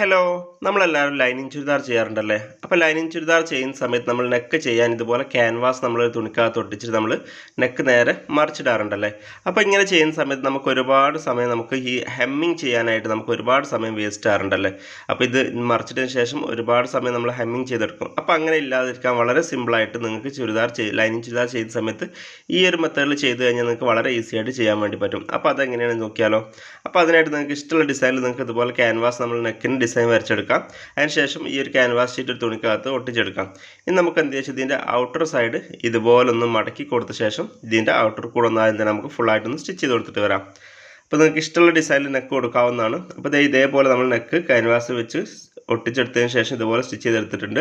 Hello നമ്മളെല്ലാവരും lining churidar ചെയ്യാറുണ്ടല്ലേ? അപ്പോൾ lining churidar ചെയ്യുന്ന സമയത്ത് നമ്മൾ നെക്ക് ചെയ്യാൻ ഇതുപോലെ ക്യാൻവാസ് നമ്മൾ തുണിക്കകത്ത് ഒട്ടിച്ചിട്ട് നമ്മൾ നെക്ക് നേരെ മറിച്ചിടാറുണ്ടല്ലേ? അപ്പോൾ ഇങ്ങനെ ചെയ്യുന്ന സമയത്ത് നമുക്ക് ഒരുപാട് സമയം നമുക്ക് ഈ ഹെമ്മിങ് ചെയ്യാനായിട്ട് നമുക്ക് ഒരുപാട് സമയം വേസ്റ്റ് ആറുണ്ടല്ലേ അപ്പോൾ ഇത് മറിച്ചിട്ടതിന് ശേഷം ഒരുപാട് സമയം നമ്മൾ ഹെമ്മിങ് ചെയ്തെടുക്കും. അപ്പോൾ അങ്ങനെ ഇല്ലാതിരിക്കാൻ വളരെ സിമ്പിളായിട്ട് നിങ്ങൾക്ക് ചുരിദാർ ചെയ് ലൈനിങ് ചുരിദാർ ചെയ്യുന്ന സമയത്ത് ഈ ഒരു മെത്തേഡിൽ ചെയ്ത് കഴിഞ്ഞാൽ നിങ്ങൾക്ക് വളരെ ഈസി ആയിട്ട് ചെയ്യാൻ വേണ്ടി പറ്റും. അപ്പോൾ അതെങ്ങനെയാണെന്ന് നോക്കിയാലോ? അപ്പോൾ അതിനായിട്ട് നിങ്ങൾക്ക് ഇഷ്ടമുള്ള ഡിസൈനിൽ നിങ്ങൾക്ക് ഇതുപോലെ ക്യാൻവാസ് നമ്മൾ നെക്കിന് ഡിസൈൻ വരച്ചെടുക്കാം. അതിനുശേഷം ഈ ഒരു ക്യാൻവാസ് ഷീറ്റ് ഒരു തുണിക്കകത്ത് ഒട്ടിച്ചെടുക്കാം. ഇനി നമുക്ക് എന്ത് വെച്ചാൽ ഇതിന്റെ ഔട്ടർ സൈഡ് ഇതുപോലൊന്ന് മടക്കി കൊടുത്ത ശേഷം ഇതിന്റെ ഔട്ടർ കൂടെ ഒന്ന് ആദ്യം തന്നെ നമുക്ക് ഫുള്ളായിട്ടൊന്ന് സ്റ്റിച്ച് ചെയ്ത് കൊടുത്തിട്ട് വരാം. അപ്പോൾ നിങ്ങൾക്ക് ഇഷ്ടമുള്ള ഡിസൈനിൽ നെക്ക് കൊടുക്കാവുന്നതാണ്. അപ്പോൾ ദേ ഇതേപോലെ നമ്മൾ നെക്ക് ക്യാൻവാസ് വെച്ച് ഒട്ടിച്ചെടുത്തതിന് ശേഷം ഇതുപോലെ സ്റ്റിച്ച് ചെയ്തെടുത്തിട്ടുണ്ട്.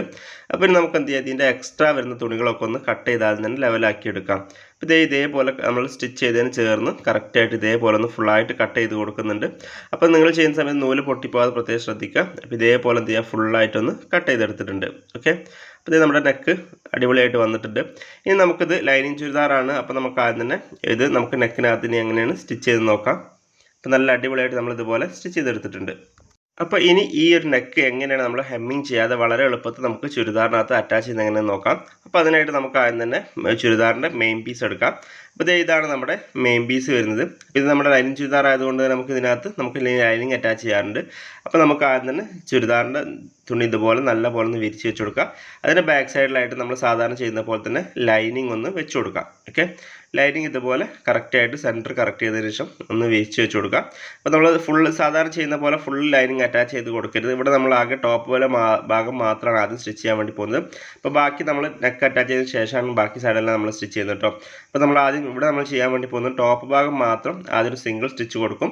അപ്പോൾ ഇനി നമുക്ക് എന്ത് ചെയ്യാം? ഇതിന്റെ എക്സ്ട്രാ വരുന്ന തുണികളൊക്കെ ഒന്ന് കട്ട് ചെയ്ത് ആദ്യം തന്നെ ലെവലാക്കി എടുക്കാം. അപ്പോൾ ഇതേ ഇതേപോലെ നമ്മൾ സ്റ്റിച്ച് ചെയ്തതിന് ചേർന്ന് കറക്റ്റായിട്ട് ഇതേപോലെ ഒന്ന് ഫുള്ളായിട്ട് കട്ട് ചെയ്ത് കൊടുക്കുന്നുണ്ട്. അപ്പോൾ നിങ്ങൾ ചെയ്യുന്ന സമയത്ത് നൂൽ പൊട്ടിപ്പോകാതെ പ്രത്യേകം ശ്രദ്ധിക്കുക. അപ്പോൾ ഇതേപോലെ എന്ത് ചെയ്യുക ഫുള്ളായിട്ടൊന്ന് കട്ട് ചെയ്തെടുത്തിട്ടുണ്ട്. ഓക്കെ അപ്പോൾ ഇത് നമ്മുടെ നെക്ക് അടിപൊളിയായിട്ട് വന്നിട്ടുണ്ട്. ഇനി നമുക്കിത് ലൈനിങ് ചുരിദാറാണ്. അപ്പോൾ നമുക്ക് ആദ്യം തന്നെ ഇത് നമുക്ക് നെക്കിനകത്ത് ഇനി എങ്ങനെയാണ് സ്റ്റിച്ച് ചെയ്ത് നോക്കാം. അപ്പോൾ നല്ല അടിപൊളിയായിട്ട് നമ്മൾ ഇതുപോലെ സ്റ്റിച്ച് ചെയ്തെടുത്തിട്ടുണ്ട്. അപ്പോൾ ഇനി ഈ ഒരു നെക്ക് എങ്ങനെയാണ് നമ്മൾ ഹെമ്മിങ് ചെയ്യാതെ വളരെ എളുപ്പത്തിൽ നമുക്ക് ചുരിദാറിനകത്ത് അറ്റാച്ച് ചെയ്യുന്ന എങ്ങനെ നോക്കാം. അപ്പോൾ അതിനായിട്ട് നമുക്ക് ആദ്യം തന്നെ ചുരിദാറിന്റെ മെയിൻ പീസ് എടുക്കാം. അപ്പോൾ ഇത് ഇതാണ് നമ്മുടെ മെയിൻ പീസ് വരുന്നത്. ഇത് നമ്മുടെ ലൈനിങ് ചുരിദാർ ആയതുകൊണ്ട് നമുക്ക് ഇതിനകത്ത് നമുക്ക് ലൈനിങ് അറ്റാച്ച് ചെയ്യാറുണ്ട്. അപ്പോൾ നമുക്ക് ആദ്യം തന്നെ ചുരിദാറിന്റെ തുണി ഇതുപോലെ നല്ല പോലെ ഒന്ന് വിരിച്ച് വെച്ച് കൊടുക്കുക അതിന്റെ ബാക്ക് സൈഡിലായിട്ട് നമ്മൾ സാധാരണ ചെയ്യുന്ന പോലെ തന്നെ ലൈനിങ് ഒന്ന് വെച്ച് കൊടുക്കാം. ഓക്കെ ലൈനിങ് ഇതുപോലെ കറക്റ്റായിട്ട് സെന്റർ കറക്റ്റ് ചെയ്തതിന് ശേഷം ഒന്ന് വേച്ച് വെച്ച് കൊടുക്കുക അപ്പോൾ നമ്മൾ ഫുൾ സാധാരണ ചെയ്യുന്ന പോലെ ഫുൾ ലൈനിങ് അറ്റാച്ച് ചെയ്ത് കൊടുക്കരുത്. ഇവിടെ നമ്മൾ ആകെ ടോപ്പ് പോലെ ഭാഗം മാത്രമാണ് ആദ്യം സ്റ്റിച്ച് ചെയ്യാൻ വേണ്ടി പോകുന്നത്. അപ്പോൾ ബാക്കി നമ്മൾ നെക്ക് അറ്റാച്ച് ചെയ്തതിന് ശേഷമാണ് ബാക്കി സൈഡെല്ലാം നമ്മൾ സ്റ്റിച്ച് ചെയ്യുന്നത് കേട്ടോ. അപ്പോൾ നമ്മൾ ആദ്യം ഇവിടെ നമ്മൾ ചെയ്യാൻ വേണ്ടി പോകുന്നത് ടോപ്പ് ഭാഗം മാത്രം ആദ്യം ഒരു സിംഗിൾ സ്റ്റിച്ച് കൊടുക്കും.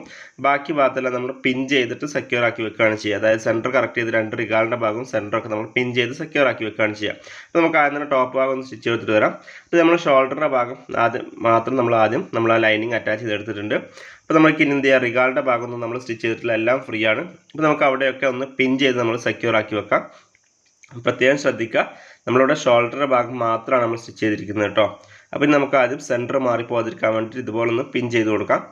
ബാക്കി ഭാഗത്തെല്ലാം നമ്മൾ പിൻ ചെയ്തിട്ട് സെക്യൂർ ആക്കി വെക്കുകയാണ് ചെയ്യുക. അതായത് സെന്റർ കറക്റ്റ് ചെയ്ത് രണ്ട് റിഗാളിന്റെ ഭാഗവും സെന്ററൊക്കെ നമ്മൾ പിൻ ചെയ്ത് സെക്യൂർ ആക്കി വെക്കുകയാണ് ചെയ്യുക. അപ്പോൾ നമുക്ക് ആദ്യം തന്നെ ടോപ്പ് ഭാഗം ഒന്ന് സ്റ്റിച്ച് ചെയ്തിട്ട് വരാം. അപ്പോൾ നമ്മൾ ഷോൾഡറിന്റെ ഭാഗം ആദ്യം മാത്രം നമ്മൾ ആദ്യം നമ്മൾ ആ ലൈനിങ് അറ്റാച്ച് ചെയ്തെടുത്തിട്ടുണ്ട്. അപ്പോൾ നമുക്ക് ഇനി എന്ത് ചെയ്യുക റിഗാളിന്റെ ഭാഗമൊന്നും നമ്മൾ സ്റ്റിച്ച് ചെയ്തിട്ടില്ല. എല്ലാം ഫ്രീ ആണ്. അപ്പോൾ നമുക്ക് അവിടെയൊക്കെ ഒന്ന് പിൻ ചെയ്ത് നമ്മൾ സെക്യൂർ ആക്കി വെക്കാം. പ്രത്യേകം ശ്രദ്ധിക്കുക. നമ്മളിവിടെ ഷോൾഡറിന്റെ ഭാഗം മാത്രമാണ് നമ്മൾ സ്റ്റിച്ച് ചെയ്തിരിക്കുന്നത് കേട്ടോ. അപ്പോൾ നമുക്ക് ആദ്യം സെന്റർ മാറിപ്പോകാതിരിക്കാൻ വേണ്ടിയിട്ട് ഇതുപോലെ ഒന്ന് പിൻ ചെയ്ത് കൊടുക്കാം.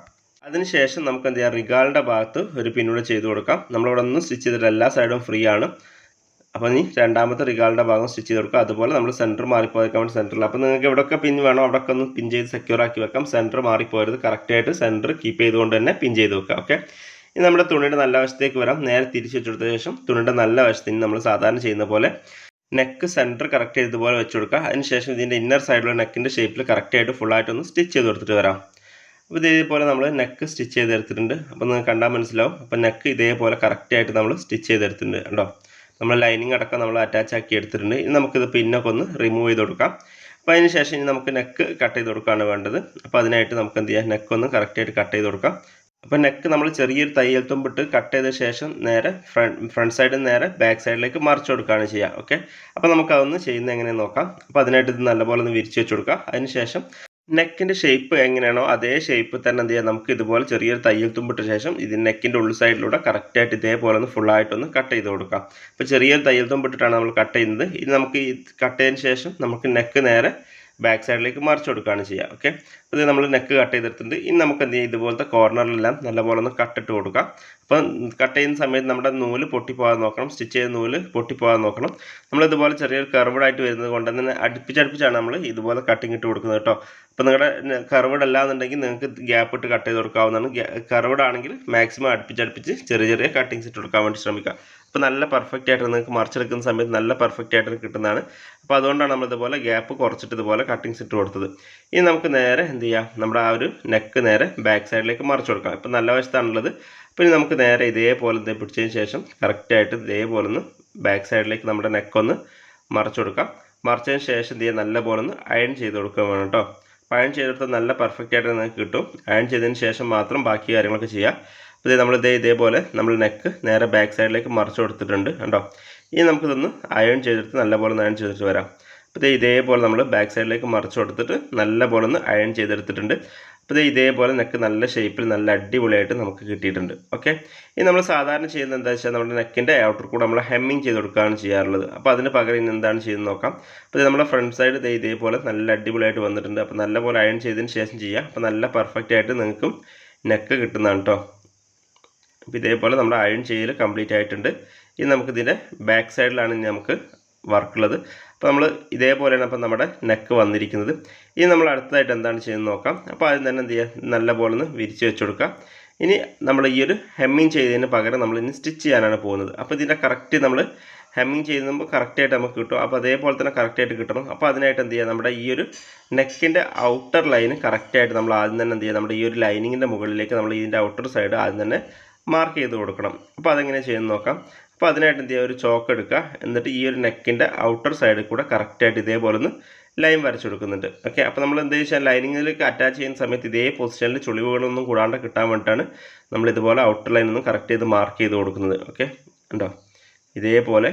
അതിനുശേഷം നമുക്ക് എന്ത് ചെയ്യാം? റിഗാളിന്റെ ഭാഗത്ത് ഒരു പിന്നൂടെ ചെയ്ത് കൊടുക്കാം. നമ്മളിവിടെ ഒന്ന് സ്റ്റിച്ച് ചെയ്തിട്ട് എല്ലാ സൈഡും ഫ്രീ ആണ്. അപ്പോൾ ഇനി രണ്ടാമത്തെ റിഗാളിന്റെ ഭാഗം സ്റ്റിച്ച് ചെയ്ത് കൊടുക്കുക. അതുപോലെ നമ്മൾ സെന്റർ മാറിപ്പോയിരിക്കാൻ വേണ്ടി സെന്ററിൽ അപ്പോൾ നിങ്ങൾക്ക് എവിടെയൊക്കെ പിൻ വേണോ അവിടെയൊക്കെ ഒന്ന് പിൻ ചെയ്ത് സെക്യൂർ ആക്കി വെക്കാം. സെന്റർ മാറിപ്പോയത് കറക്റ്റായിട്ട് സെന്റർ കീപ്പ് ചെയ്തുകൊണ്ട് തന്നെ പിൻ ചെയ്ത് വെക്കുക. ഓക്കെ ഇനി നമ്മുടെ തുണിയുടെ നല്ല വശത്തേക്ക് വരാം. നേരെ തിരിച്ച് വെച്ചെടുത്ത ശേഷം തുണിയുടെ നല്ല വശത്തിന് നമ്മൾ സാധാരണ ചെയ്യുന്ന പോലെ നെക്ക് സെന്റർ കറക്റ്റ് ചെയ്തതുപോലെ വെച്ച് കൊടുക്കുക. അതിനുശേഷം ഇതിന്റെ ഇന്നർ സൈഡിലുള്ള നെക്കിന്റെ ഷേപ്പിൽ കറക്റ്റായിട്ട് ഫുള്ളായിട്ടൊന്ന് സ്റ്റിച്ച് ചെയ്ത് കൊടുത്തിട്ട് വരാം. അപ്പോൾ ഇതേപോലെ നമ്മൾ നെക്ക് സ്റ്റിച്ച് ചെയ്തെടുത്തിട്ടുണ്ട്. അപ്പോൾ നിങ്ങൾക്ക് കണ്ടാൽ മനസ്സിലാവും. അപ്പോൾ നെക്ക് ഇതേപോലെ കറക്റ്റായിട്ട് നമ്മൾ സ്റ്റിച്ച് ചെയ്തെടുത്തിട്ടുണ്ട്. കണ്ടോ? നമ്മൾ ലൈനിങ് അടക്കം നമ്മൾ അറ്റാച്ച് ആക്കി എടുത്തിട്ടുണ്ട്. ഇനി നമുക്കിത് പിന്നൊക്കെ ഒന്ന് റിമൂവ് ചെയ്ത് കൊടുക്കാം. അപ്പോൾ അതിന് ശേഷം ഇനി നമുക്ക് നെക്ക് കട്ട് ചെയ്ത് കൊടുക്കുകയാണ് വേണ്ടത്. അപ്പോൾ അതിനായിട്ട് നമുക്ക് എന്ത് ചെയ്യാം? നെക്ക് ഒന്ന് കറക്റ്റായിട്ട് കട്ട് ചെയ്ത് കൊടുക്കാം. അപ്പോൾ നെക്ക് നമ്മൾ ചെറിയൊരു തയ്യൽ തുമ്പിട്ട് കട്ട് ചെയ്ത ശേഷം നേരെ ഫ്രണ്ട് ഫ്രണ്ട് സൈഡിൽ നേരെ ബാക്ക് സൈഡിലേക്ക് മറിച്ച് കൊടുക്കുകയാണ് ചെയ്യുക. ഓക്കെ അപ്പോൾ നമുക്ക് അതൊന്ന് ചെയ്യുന്നത് എങ്ങനെയെന്ന് നോക്കാം. അപ്പോൾ അതിനായിട്ട് ഇത് നല്ലപോലെ ഒന്ന് വിരിച്ച് വെച്ച് കൊടുക്കുക. അതിന് ശേഷം നെക്കിന്റെ ഷേപ്പ് എങ്ങനെയാണോ അതേ ഷേപ്പ് തന്നെ എന്ത് ചെയ്യാം നമുക്ക് ഇതുപോലെ ചെറിയൊരു തയ്യൽ തുമ്പിട്ട ശേഷം ഇതിന് നെക്കിന്റെ ഉള്ളു സൈഡിലൂടെ കറക്റ്റായിട്ട് ഇതേപോലെ ഒന്ന് ഫുള്ളായിട്ടൊന്ന് കട്ട് ചെയ്ത് കൊടുക്കാം. അപ്പോൾ ചെറിയൊരു തയ്യൽ തുമ്പിട്ടിട്ടാണ് നമ്മൾ കട്ട് ചെയ്യുന്നത്. ഇത് നമുക്ക് ഈ കട്ട് ചെയ്തതിന് ശേഷം നമുക്ക് നെക്ക് നേരെ ബാക്ക് സൈഡിലേക്ക് മറിച്ച് കൊടുക്കുകയാണ് ചെയ്യുക ഓക്കെ അപ്പോൾ നമ്മൾ നെക്ക് കട്ട് ചെയ്തെടുത്തിട്ടുണ്ട്. ഇനി നമുക്ക് എന്ത് ചെയ്യാം? ഇതുപോലത്തെ കോർണറിലെല്ലാം നല്ലപോലെ ഒന്ന് കട്ടിട്ട് കൊടുക്കാം അപ്പോൾ കട്ട് ചെയ്യുന്ന സമയത്ത് നമ്മുടെ നൂൽ പൊട്ടിപ്പോകാൻ നോക്കണം സ്റ്റിച്ച് ചെയ്ത നൂൽ പൊട്ടിപ്പോകാൻ നോക്കണം. നമ്മൾ ഇതുപോലെ ചെറിയൊരു കർവ്ഡ് ആയിട്ട് വരുന്നത് കൊണ്ട് തന്നെ അടുപ്പിച്ചടുപ്പിച്ചാണ് നമ്മൾ ഇതുപോലെ കട്ടിങ് ഇട്ട് കൊടുക്കുന്നത് കേട്ടോ. അപ്പോൾ നിങ്ങളുടെ കർവ്ഡ് അല്ലാന്നുണ്ടെങ്കിൽ നിങ്ങൾക്ക് ഗ്യാപ്പ് ഇട്ട് കട്ട് ചെയ്ത് കൊടുക്കാവുന്നതാണ്. കർവ്ഡ് ആണെങ്കിൽ മാക്സിമം അടുപ്പിച്ചടുപ്പിച്ച് ചെറിയ ചെറിയ കട്ടിങ്സ് ഇട്ട് കൊടുക്കാൻ വേണ്ടി ശ്രമിക്കുക. അപ്പോൾ നല്ല പെർഫെക്റ്റ് ആയിട്ട് നിങ്ങൾക്ക് മറിച്ചെടുക്കുന്ന സമയത്ത് നല്ല പെർഫെക്റ്റ് ആയിട്ട് കിട്ടുന്നതാണ്. അപ്പോൾ അതുകൊണ്ടാണ് നമ്മൾ ഇതുപോലെ ഗ്യാപ്പ് കുറച്ചിട്ട് ഇതുപോലെ കട്ടിങ്സ് ഇട്ട് കൊടുത്തത്. ഇനി നമുക്ക് നേരെ എന്ത് ചെയ്യാം? നമ്മുടെ ആ ഒരു നെക്ക് നേരെ ബാക്ക് സൈഡിലേക്ക് മറിച്ച് കൊടുക്കാം ഇപ്പോൾ നല്ല വശത്താണുള്ളത്. അപ്പം ഇനി നമുക്ക് നേരെ ഇതേപോലെ ഇത് പിടിച്ചതിന് ശേഷം കറക്റ്റായിട്ട് ഇതേപോലെ ഒന്ന് ബാക്ക് സൈഡിലേക്ക് നമ്മുടെ നെക്കൊന്ന് മറിച്ച് കൊടുക്കാം. മറിച്ചതിന് ശേഷം എന്ത് ചെയ്യുക നല്ല പോലെ ഒന്ന് അയൺ ചെയ്ത് കൊടുക്കുക വേണം കേട്ടോ. അയൺ ചെയ്തെടുത്ത് നല്ല പെർഫെക്റ്റ് ആയിട്ട് നിങ്ങൾക്ക് കിട്ടും. അയൺ ചെയ്തതിന് ശേഷം മാത്രം ബാക്കി കാര്യങ്ങളൊക്കെ ചെയ്യാം. അപ്പോൾ ഇതേ നമ്മൾ ഇതേ ഇതേപോലെ നമ്മൾ നെക്ക് നേരെ ബാക്ക് സൈഡിലേക്ക് മറിച്ച് കൊടുത്തിട്ടുണ്ട് കണ്ടോ? ഇനി നമുക്കിതൊന്ന് അയൺ ചെയ്തെടുത്ത് നല്ലപോലെ ഒന്ന് അയൺ ചെയ്തിട്ട് വരാം. അപ്പോൾ ഇതേ ഇതേപോലെ നമ്മൾ ബാക്ക് സൈഡിലേക്ക് മറിച്ച് കൊടുത്തിട്ട് നല്ലപോലെ ഒന്ന് അയൺ ചെയ്തെടുത്തിട്ടുണ്ട്. അപ്പോൾ ഇത് ഇതേപോലെ നെക്ക് നല്ല ഷേപ്പിൽ നല്ല അടിപൊളിയായിട്ട് നമുക്ക് കിട്ടിയിട്ടുണ്ട്. ഓക്കെ ഇനി നമ്മൾ സാധാരണ ചെയ്യുന്നത് എന്താ വെച്ചാൽ നമ്മുടെ നെക്കിന്റെ ഔട്ടർ കൂടെ നമ്മൾ ഹെമ്മിങ് ചെയ്ത് കൊടുക്കുകയാണ് ചെയ്യാറുള്ളത്. അപ്പോൾ അതിന് പകരം ഇനി എന്താണ് ചെയ്യുന്നത് നോക്കാം. അപ്പോൾ നമ്മുടെ ഫ്രണ്ട് സൈഡ് ഇത് ഇതേപോലെ നല്ല അടിപൊളിയായിട്ട് വന്നിട്ടുണ്ട്. അപ്പോൾ നല്ലപോലെ അയൺ ചെയ്തതിന് ശേഷം ചെയ്യാം. അപ്പോൾ നല്ല പെർഫെക്റ്റ് ആയിട്ട് നിങ്ങൾക്കും നെക്ക് കിട്ടുന്നതാണ് കേട്ടോ അപ്പോൾ ഇതേപോലെ നമ്മുടെ അയൺ ചെയ്യൽ കംപ്ലീറ്റ് ആയിട്ടുണ്ട്. ഇനി നമുക്കിതിന്റെ ബാക്ക് സൈഡിലാണ് ഇനി നമുക്ക് വർക്കുള്ളത് അപ്പോൾ നമ്മൾ ഇതേപോലെയാണ് അപ്പോൾ നമ്മുടെ നെക്ക് വന്നിരിക്കുന്നത്. ഇനി നമ്മൾ അടുത്തതായിട്ട് എന്താണ് ചെയ്യുന്നത് നോക്കാം. അപ്പോൾ ആദ്യം തന്നെ എന്ത് ചെയ്യുക? നല്ല പോലെ ഒന്ന് വിരിച്ച് വെച്ച് കൊടുക്കുക. ഇനി നമ്മൾ ഈ ഒരു ഹെമ്മിങ് ചെയ്തതിന് പകരം നമ്മൾ ഇനി സ്റ്റിച്ച് ചെയ്യാനാണ് പോകുന്നത്. അപ്പോൾ ഇതിന്റെ കറക്റ്റ് നമ്മൾ ഹെമ്മിങ് ചെയ്യുമ്പോൾ കറക്റ്റായിട്ട് നമുക്ക് കിട്ടും. അപ്പോൾ അതേപോലെ തന്നെ കറക്റ്റായിട്ട് കിട്ടണം. അപ്പോൾ അതിനായിട്ട് എന്ത് ചെയ്യുക? നമ്മുടെ ഈ ഒരു നെക്കിന്റെ ഔട്ടർ ലൈന് കറക്റ്റായിട്ട് നമ്മൾ ആദ്യം തന്നെ എന്ത് ചെയ്യുക? നമ്മുടെ ഈ ഒരു ലൈനിങ്ങിന്റെ മുകളിലേക്ക് നമ്മൾ ഇതിന്റെ ഔട്ടർ സൈഡ് ആദ്യം തന്നെ മാർക്ക് ചെയ്ത് കൊടുക്കണം. അപ്പോൾ അതെങ്ങനെ ചെയ്യുന്നത് നോക്കാം. അപ്പോൾ അതിനായിട്ട് എന്ത് ചെയ്യുക? ഒരു ചോക്ക് എടുക്കുക. എന്നിട്ട് ഈ ഒരു നെക്കിന്റെ ഔട്ടർ സൈഡിൽ കൂടെ കറക്റ്റായിട്ട് ഇതേപോലെ ഒന്ന് ലൈൻ വരച്ചു കൊടുക്കുന്നുണ്ട്. ഓക്കെ അപ്പോൾ നമ്മൾ എന്താ വെച്ചാൽ ലൈനിങ്ങിലേക്ക് അറ്റാച്ച് ചെയ്യുന്ന സമയത്ത് ഇതേ പൊസിഷനിൽ ചുളിവുകളൊന്നും കൂടാണ്ട് കിട്ടാൻ വേണ്ടിയിട്ടാണ് നമ്മൾ ഇതുപോലെ ഔട്ടർ ലൈൻ ഒന്ന് കറക്റ്റ് ചെയ്ത് മാർക്ക് ചെയ്ത് കൊടുക്കുന്നത്. ഓക്കെ ഉണ്ടോ ഇതേപോലെ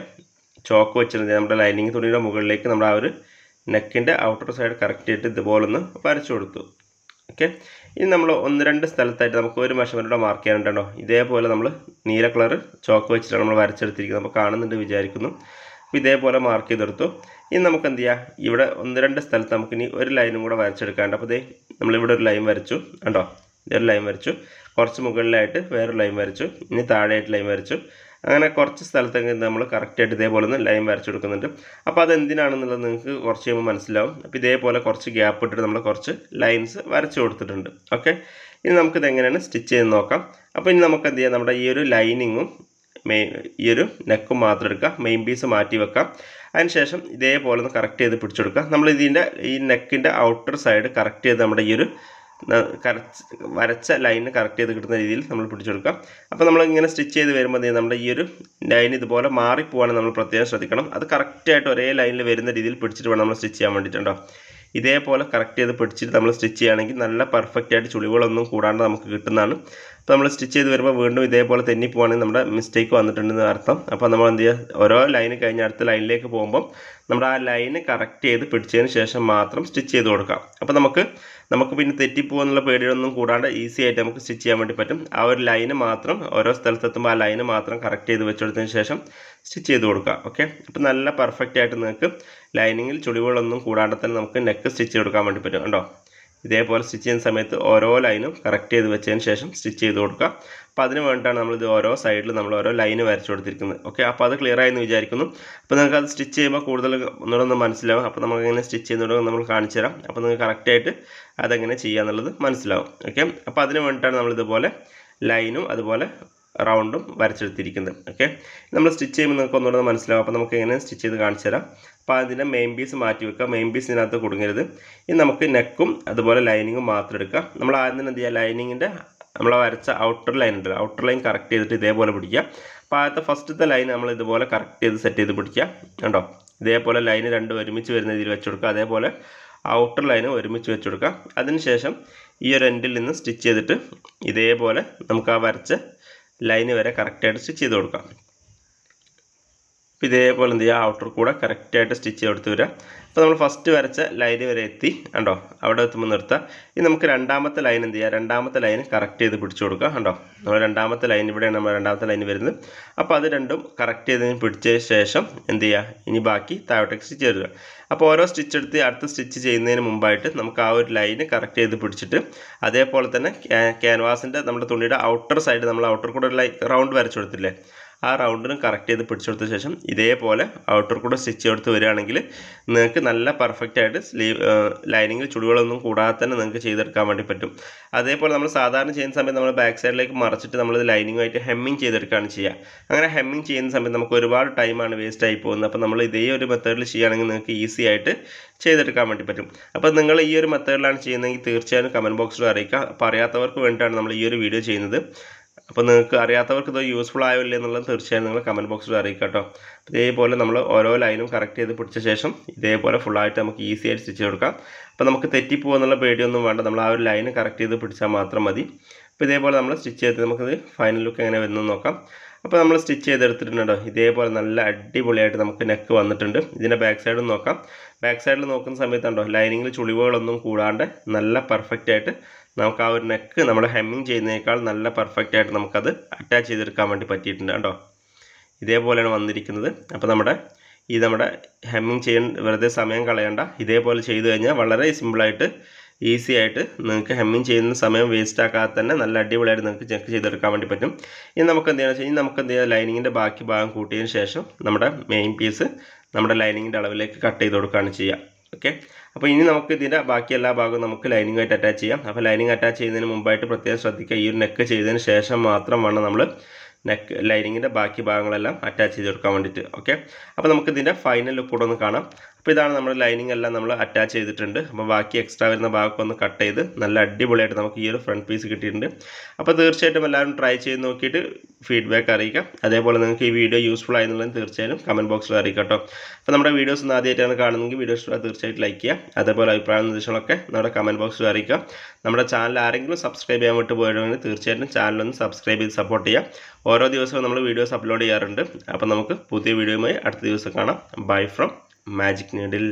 ചോക്ക് വെച്ചിരുന്നത് നമ്മുടെ ലൈനിങ് തുണിയുടെ മുകളിലേക്ക് നമ്മൾ ആ ഒരു നെക്കിന്റെ ഔട്ടർ സൈഡ് കറക്റ്റ് ചെയ്തിട്ട് ഇതുപോലെ ഒന്ന് വരച്ചു കൊടുത്തു. ഓക്കെ? ഇനി നമ്മൾ ഒന്ന് രണ്ട് സ്ഥലത്തായിട്ട് നമുക്ക് ഒരു മെഷർമെന്റോടെ മാർക്ക് ചെയ്യാനുണ്ടോ ഇതേപോലെ നമ്മൾ നീല കളർ ചോക്ക് വെച്ചിട്ടാണ് നമ്മൾ വരച്ചെടുത്തിരിക്കുന്നത്. നമ്മൾ കാണുന്നുണ്ട് വിചാരിക്കുന്നു. അപ്പോൾ ഇതേപോലെ മാർക്ക് ചെയ്തെടുത്തു. ഇനി നമുക്ക് എന്ത് ചെയ്യാം? ഇവിടെ ഒന്ന് രണ്ട് സ്ഥലത്ത് നമുക്ക് ഇനി ഒരു ലൈനും കൂടെ വരച്ചെടുക്കാണ്ട് അപ്പോൾ ഇതേ നമ്മളിവിടെ ഒരു ലൈൻ വരച്ചു. കണ്ടോ? ഇതൊരു ലൈൻ വരച്ചു. കുറച്ച് മുകളിലായിട്ട് വേറൊരു ലൈൻ വരച്ചു. ഇനി താഴെയായിട്ട് ലൈൻ വരച്ചു. അങ്ങനെ കുറച്ച് സ്ഥലത്തൊക്കെ നമ്മൾ കറക്റ്റായിട്ട് ഇതേപോലെ ഒന്ന് ലൈൻ വരച്ചു കൊടുക്കുന്നുണ്ട്. അപ്പോൾ അത് എന്തിനാണെന്നുള്ളത് നിങ്ങൾക്ക് കുറച്ച് കഴിയുമ്പോൾ മനസ്സിലാവും. അപ്പോൾ ഇതേപോലെ കുറച്ച് ഗ്യാപ്പ് ഇട്ടിട്ട് നമ്മൾ കുറച്ച് ലൈൻസ് വരച്ചു കൊടുത്തിട്ടുണ്ട്. ഓക്കെ ഇനി നമുക്കിത് എങ്ങനെയാണ് സ്റ്റിച്ച് ചെയ്ത് നോക്കാം. അപ്പോൾ ഇനി നമുക്ക് എന്ത് ചെയ്യാം? നമ്മുടെ ഈ ഒരു ലൈനിങ്ങും മെയിൻ ഈ ഒരു നെക്കും മാത്രം എടുക്കുക. മെയിൻ പീസ് മാറ്റി വെക്കാം. അതിനുശേഷം ഇതേപോലെ ഒന്ന് കറക്റ്റ് ചെയ്ത് പിടിച്ചെടുക്കുക നമ്മൾ ഇതിന്റെ ഈ നെക്കിന്റെ ഔട്ടർ സൈഡ് കറക്റ്റ് ചെയ്ത് നമ്മുടെ ഈ ഒരു കരച്ച് വരച്ച ലൈനിന് കറക്റ്റ് ചെയ്ത് കിട്ടുന്ന രീതിയിൽ നമ്മൾ പിടിച്ചെടുക്കാം അപ്പോൾ നമ്മൾ ഇങ്ങനെ സ്റ്റിച്ച് ചെയ്ത് വരുമ്പോൾ നമ്മുടെ ഈ ഒരു ലൈൻ ഇതുപോലെ മാറിപ്പോവാണ് നമ്മൾ പ്രത്യേകം ശ്രദ്ധിക്കണം. അത് കറക്റ്റായിട്ട് ഒരേ ലൈനിൽ വരുന്ന രീതിയിൽ പിടിച്ചിട്ട് വേണം നമ്മൾ സ്റ്റിച്ച് ചെയ്യാൻ വേണ്ടിയിട്ടുണ്ടോ? ഇതേപോലെ കറക്റ്റ് ചെയ്ത് പിടിച്ചിട്ട് നമ്മൾ സ്റ്റിച്ച് ചെയ്യുകയാണെങ്കിൽ നല്ല പെർഫെക്റ്റ് ആയിട്ട് ചുളിവുകളൊന്നും കൂടാണ്ട് നമുക്ക് കിട്ടുന്നതാണ്. അപ്പോൾ നമ്മൾ സ്റ്റിച്ച് ചെയ്ത് വരുമ്പോൾ വീണ്ടും ഇതേപോലെ തെന്നി പോകുകയാണെങ്കിൽ നമ്മുടെ മിസ്റ്റേക്ക് വന്നിട്ടുണ്ടെന്ന് അർത്ഥം. അപ്പോൾ നമ്മൾ എന്ത് ചെയ്യുക ഓരോ ലൈന് കഴിഞ്ഞ് അടുത്ത ലൈനിലേക്ക് പോകുമ്പം നമ്മുടെ ആ ലൈന് കറക്റ്റ് ചെയ്ത് പിടിച്ചതിന് ശേഷം മാത്രം സ്റ്റിച്ച് ചെയ്ത് കൊടുക്കാം. അപ്പോൾ നമുക്ക് നമുക്ക് പിന്നെ തെറ്റിപ്പോകാനുള്ള പേടികളൊന്നും കൂടാണ്ട് ഈസി ആയിട്ട് നമുക്ക് സ്റ്റിച്ച് ചെയ്യാൻ വേണ്ടി പറ്റും. ആ ഒരു ലൈന് മാത്രം ഓരോ സ്ഥലത്തെത്തുമ്പോൾ ആ ലൈന് മാത്രം കറക്റ്റ് ചെയ്ത് വെച്ചെടുത്തതിന് ശേഷം സ്റ്റിച്ച് ചെയ്ത് കൊടുക്കുക ഓക്കെ അപ്പോൾ നല്ല പെർഫെക്റ്റ് ആയിട്ട് നിങ്ങൾക്ക് ലൈനിങ്ങിൽ ചുളിവുകളൊന്നും കൂടാണ്ട് തന്നെ നമുക്ക് നെക്ക് സ്റ്റിച്ച് കൊടുക്കാൻ വേണ്ടി പറ്റും. കണ്ടോ? ഇതേപോലെ സ്റ്റിച്ച് ചെയ്യുന്ന സമയത്ത് ഓരോ ലൈനും കറക്റ്റ് ചെയ്ത് വെച്ചതിന് ശേഷം സ്റ്റിച്ച് ചെയ്ത് കൊടുക്കുക. അപ്പോൾ അതിന് വേണ്ടിയിട്ടാണ് നമ്മളിത് ഓരോ സൈഡിൽ നമ്മൾ ഓരോ ലൈന് വരച്ചു കൊടുത്തിരിക്കുന്നത്. ഓക്കെ? അപ്പോൾ അത് ക്ലിയർ ആയെന്ന് വിചാരിക്കുന്നു. അപ്പോൾ നിങ്ങൾക്ക് അത് സ്റ്റിച്ച് ചെയ്യുമ്പോൾ കൂടുതൽ ഒന്നുകൂടെ ഒന്ന് മനസ്സിലാവും. അപ്പോൾ നമുക്ക് എങ്ങനെ സ്റ്റിച്ച് ചെയ്യുന്നത് നമ്മൾ കാണിച്ചു തരാം. അപ്പോൾ നിങ്ങൾക്ക് കറക്റ്റായിട്ട് അതെങ്ങനെ ചെയ്യുക എന്നുള്ളത് മനസ്സിലാവും. ഓക്കെ? അപ്പോൾ അതിന് വേണ്ടിയിട്ടാണ് നമ്മളിതുപോലെ ലൈനും അതുപോലെ റൗണ്ടും വരച്ചെടുത്തിരിക്കുന്നത്. ഓക്കെ? നമ്മൾ സ്റ്റിച്ച് ചെയ്യുമ്പോൾ നിങ്ങൾക്ക് ഒന്നുകൂടെ മനസ്സിലാവും. അപ്പോൾ നമുക്ക് എങ്ങനെ സ്റ്റിച്ച് ചെയ്ത് കാണിച്ചു തരാം. അപ്പോൾ അതിന്റെ മെയിൻ പീസ് മാറ്റി വെക്കുക. മെയിൻ പീസ് ഇതിനകത്ത് കൊടുങ്ങരുത് ഇനി നമുക്ക് നെക്കും അതുപോലെ ലൈനിങ്ങും മാത്രം എടുക്കാം. നമ്മൾ ആദ്യം തന്നെ എന്ത് ചെയ്യുക? ലൈനിങ്ങിന്റെ നമ്മൾ വരച്ച ഔട്ടർ ലൈൻ ഉണ്ട് ഔട്ടർ ലൈൻ കറക്റ്റ് ചെയ്തിട്ട് ഇതേപോലെ പിടിക്കുക. അപ്പോൾ ആദ്യത്തെ ഫസ്റ്റത്തെ ലൈൻ നമ്മൾ ഇതുപോലെ കറക്റ്റ് ചെയ്ത് സെറ്റ് ചെയ്ത് പിടിക്കുക. കണ്ടോ? ഇതേപോലെ ലൈന് രണ്ടും ഒരുമിച്ച് വരുന്ന രീതിയിൽ വെച്ച് കൊടുക്കുക. അതേപോലെ ഔട്ടർ ലൈന് ഒരുമിച്ച് വെച്ച് കൊടുക്കുക. അതിനുശേഷം ഈ ഒരു എൻഡിൽ നിന്ന് സ്റ്റിച്ച് ചെയ്തിട്ട് ഇതേപോലെ നമുക്ക് ആ വരച്ച ലൈന് വരെ കറക്റ്റായിട്ട് സ്റ്റിച്ച് ചെയ്ത് കൊടുക്കാം. അപ്പോൾ ഇതേപോലെ എന്ത് ചെയ്യുക? ഔട്ടർ കൂടെ കറക്റ്റായിട്ട് സ്റ്റിച്ച് കൊടുത്ത് വരിക. അപ്പോൾ നമ്മൾ ഫസ്റ്റ് വരച്ച ലൈൻ വരെ എത്തി. കണ്ടോ? അവിടെ എത്തുമ്പോൾ നിർത്തുക ഇനി നമുക്ക് രണ്ടാമത്തെ ലൈൻ എന്ത് ചെയ്യുക? രണ്ടാമത്തെ ലൈൻ കറക്റ്റ് ചെയ്ത് പിടിച്ചു കൊടുക്കുക. കണ്ടോ? നമ്മൾ രണ്ടാമത്തെ ലൈൻ ഇവിടെയാണ് നമ്മൾ രണ്ടാമത്തെ ലൈൻ വരുന്നത്. അപ്പോൾ അത് രണ്ടും കറക്റ്റ് ചെയ്ത് പിടിച്ച ശേഷം എന്ത് ചെയ്യുക? ഇനി ബാക്കി താഴോട്ടേക്ക് സ്റ്റിച്ച് ചെയ്യുക അപ്പോൾ ഓരോ സ്റ്റിച്ച് എടുത്ത് അടുത്ത സ്റ്റിച്ച് ചെയ്യുന്നതിന് മുമ്പായിട്ട് നമുക്ക് ആ ഒരു ലൈൻ കറക്റ്റ് ചെയ്ത് പിടിച്ചിട്ട് അതേപോലെ തന്നെ ക്യാൻവാസിന്റെ നമ്മുടെ തുണിയുടെ ഔട്ടർ സൈഡ് നമ്മൾ ഔട്ടർ കൂടെ ഒരു ലൈ റൗണ്ട് വരച്ചു കൊടുത്തില്ലേ? ആ റൗണ്ടിനും കറക്റ്റ് ചെയ്ത് പിടിച്ചെടുത്ത ശേഷം ഇതേപോലെ ഔട്ടർ കൂടെ സ്റ്റിച്ച് കൊടുത്ത് വരികയാണെങ്കിൽ നിങ്ങൾക്ക് നല്ല പെർഫെക്റ്റ് ആയിട്ട് സ്ലീവ് ലൈനിങ്ങിൽ ചുളികളൊന്നും കൂടാതെ തന്നെ നിങ്ങൾക്ക് ചെയ്തെടുക്കാൻ വേണ്ടി പറ്റും. അതേപോലെ നമ്മൾ സാധാരണ ചെയ്യുന്ന സമയത്ത് നമ്മൾ ബാക്ക് സൈഡിലേക്ക് മറച്ചിട്ട് നമ്മൾ ലൈനിങ്ങുമായിട്ട് ഹെമ്മിങ് ചെയ്തെടുക്കുകയാണ് ചെയ്യുക. അങ്ങനെ ഹെമ്മിങ് ചെയ്യുന്ന സമയത്ത് നമുക്ക് ഒരുപാട് ടൈമാണ് വേസ്റ്റ് ആയി പോകുന്നത്. അപ്പോൾ നമ്മൾ ഇതേ ഒരു മെത്തേഡിൽ ചെയ്യുകയാണെങ്കിൽ നിങ്ങൾക്ക് ഈസി ആയിട്ട് ചെയ്തെടുക്കാൻ വേണ്ടി പറ്റും. അപ്പോൾ നിങ്ങൾ ഈ ഒരു മെത്തേഡിലാണ് ചെയ്യുന്നതെങ്കിൽ തീർച്ചയായും കമന്റ് ബോക്സിൽ അറിയിക്കുക. അപ്പോൾ അറിയാത്തവർക്ക് വേണ്ടിയിട്ടാണ് നമ്മൾ ഈ ഒരു വീഡിയോ ചെയ്യുന്നത്. അപ്പോൾ നിങ്ങൾക്ക് അറിയാത്തവർക്ക് ഇത് യൂസ്ഫുൾ ആയോ ഇല്ലേ എന്നുള്ളത് തീർച്ചയായും നിങ്ങൾ കമന്റ് ബോക്സിൽ അറിയിക്കുക കേട്ടോ ഇതേപോലെ നമ്മൾ ഓരോ ലൈനും കറക്റ്റ് ചെയ്ത് പിടിച്ച ശേഷം ഇതേപോലെ ഫുള്ളായിട്ട് നമുക്ക് ഈസി ആയിട്ട് സ്റ്റിച്ച് കൊടുക്കാം അപ്പോൾ നമുക്ക് തെറ്റിപ്പോകുക എന്നുള്ള പേടിയൊന്നും വേണ്ട. നമ്മൾ ആ ഒരു ലൈന് കറക്റ്റ് ചെയ്ത് പിടിച്ചാൽ മാത്രം മതി. അപ്പോൾ ഇതേപോലെ നമ്മൾ സ്റ്റിച്ച് ചെയ്ത് നമുക്കത് ഫൈനൽ ലുക്ക് എങ്ങനെ വരുന്നു നോക്കാം. അപ്പോൾ നമ്മൾ സ്റ്റിച്ച് ചെയ്തെടുത്തിട്ടുണ്ടോ ഇതേപോലെ നല്ല അടിപൊളിയായിട്ട് നമുക്ക് നെക്ക് വന്നിട്ടുണ്ട്. ഇതിന്റെ ബാക്ക് സൈഡും നോക്കാം. ബാക്ക് സൈഡിൽ നോക്കുന്ന സമയത്തുണ്ടോ ലൈനിങ്ങിൽ ചുളിവുകളൊന്നും കൂടാണ്ട് നല്ല പെർഫെക്റ്റ് ആയിട്ട് നമുക്ക് ആ ഒരു നെക്ക് നമ്മൾ ഹെമ്മിങ് ചെയ്യുന്നതിനേക്കാൾ നല്ല പെർഫെക്റ്റ് ആയിട്ട് നമുക്കത് അറ്റാച്ച് ചെയ്തെടുക്കാൻ വേണ്ടി പറ്റിയിട്ടുണ്ട് കേട്ടോ ഇതേപോലെയാണ് വന്നിരിക്കുന്നത്. അപ്പോൾ നമ്മുടെ ഈ നമ്മുടെ ഹെമ്മിങ് ചെയ്യാൻ വെറുതെ സമയം കളയണ്ട. ഇതേപോലെ ചെയ്തു കഴിഞ്ഞാൽ വളരെ സിമ്പിളായിട്ട് ഈസി ആയിട്ട് നിങ്ങൾക്ക് ഹെമ്മിങ് ചെയ്യുന്ന സമയം വേസ്റ്റ് ആക്കാതെ തന്നെ നല്ല അടിപൊളിയായിട്ട് നിങ്ങൾക്ക് ചെക്ക് ചെയ്തെടുക്കാൻ വേണ്ടി പറ്റും. ഇനി നമുക്ക് എന്ത് ചെയ്യണം വെച്ച് കഴിഞ്ഞാൽ നമുക്ക് എന്ത് ചെയ്യാം ലൈനിങ്ങിന്റെ ബാക്കി ഭാഗം കൂട്ടിയതിന് ശേഷം നമ്മുടെ മെയിൻ പീസ് നമ്മുടെ ലൈനിങ്ങിന്റെ അളവിലേക്ക് കട്ട് ചെയ്ത് കൊടുക്കുകയാണ് ചെയ്യുക. ഓക്കെ അപ്പോൾ ഇനി നമുക്ക് ഇതിന്റെ ബാക്കി എല്ലാ ഭാഗവും നമുക്ക് ലൈനിങ്ങായിട്ട് അറ്റാച്ച് ചെയ്യാം. അപ്പോൾ ലൈനിങ് അറ്റാച്ച് ചെയ്യുന്നതിന് മുമ്പായിട്ട് പ്രത്യേകം ശ്രദ്ധിക്കുക. ഈ ഒരു നെക്ക് ചെയ്തതിന് ശേഷം മാത്രം വേണം നമ്മൾ നെക്ക് ലൈനിങ്ങിന്റെ ബാക്കി ഭാഗങ്ങളെല്ലാം അറ്റാച്ച് ചെയ്ത് കൊടുക്കാൻ വേണ്ടിയിട്ട്. ഓക്കെ അപ്പോൾ നമുക്ക് ഇതിന്റെ ഫൈനൽ ലുക്ക് കൂടെ ഒന്ന് കാണാം. അപ്പോൾ ഇതാണ് നമ്മുടെ ലൈനിങ് എല്ലാം നമ്മൾ അറ്റാച്ച് ചെയ്തിട്ടുണ്ട്. അപ്പോൾ ബാക്കി എക്സ്ട്രാ വരുന്ന ഭാഗമൊക്കെ ഒന്ന് കട്ട് ചെയ്ത് നല്ല അടിപൊളിയായിട്ട് നമുക്ക് ഈ ഒരു ഫ്രണ്ട് പീസ് കിട്ടിയിട്ടുണ്ട്. അപ്പോൾ തീർച്ചയായിട്ടും എല്ലാവരും ട്രൈ ചെയ്ത് നോക്കിയിട്ട് ഫീഡ്ബാക്ക് അറിയിക്കാം. അതേപോലെ നിങ്ങൾക്ക് ഈ വീഡിയോ യൂസ്ഫുൾ ആയെന്നുള്ളത് തീർച്ചയായും കമന്റ് ബോക്സിൽ അറിയിക്കാം കേട്ടോ അപ്പോൾ നമ്മുടെ വീഡിയോസ് ഒന്ന് ആദ്യമായിട്ടാണ് കാണുന്നതെങ്കിൽ വീഡിയോസ് തീർച്ചയായിട്ടും ലൈക്ക് ചെയ്യുക. അതേപോലെ അഭിപ്രായ നിർദ്ദേശങ്ങളൊക്കെ നമ്മുടെ കമന്റ് ബോക്സിൽ അറിയിക്കുക നമ്മുടെ ചാനൽ ആരെങ്കിലും സബ്സ്ക്രൈബ് ചെയ്യാൻ വിട്ട് പോയിട്ടുണ്ടെങ്കിൽ തീർച്ചയായിട്ടും ചാനലൊന്ന് സബ്സ്ക്രൈബ് ചെയ്ത് സപ്പോർട്ട് ചെയ്യുക. ഓരോ ദിവസവും നമ്മൾ വീഡിയോസ് അപ്ലോഡ് ചെയ്യാറുണ്ട്. അപ്പോൾ നമുക്ക് പുതിയ വീഡിയോയുമായി അടുത്ത ദിവസം കാണാം. Bye from magic needle